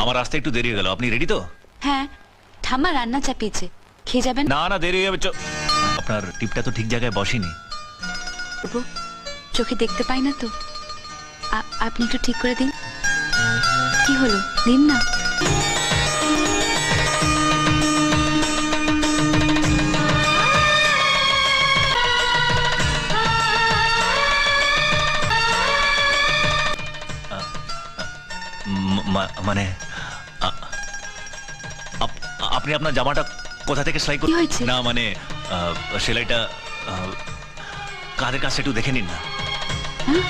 আমার আসতে একটু দেরি হয়ে গেল। আপনি রেডি তো? হ্যাঁ ঠাম্মা রান্না চাপিয়েছে। খেয়ে যাবেন? না না দেরি হয়ে যাবে। চ- আপনার টিপটা তো ঠিক জায়গায় বসেনি। প্রভু চোখে দেখতে পাই না তো। আ- আপনি একটু ঠিক করে দিন। কি হলো? দিন না। মানে আপনি আপনার জামাটা কোথা থেকে সেলাই করতে হয়েছে? না মানে সেলাইটা কাদের কাছে একটু দেখে নিন না হ্যাঁ?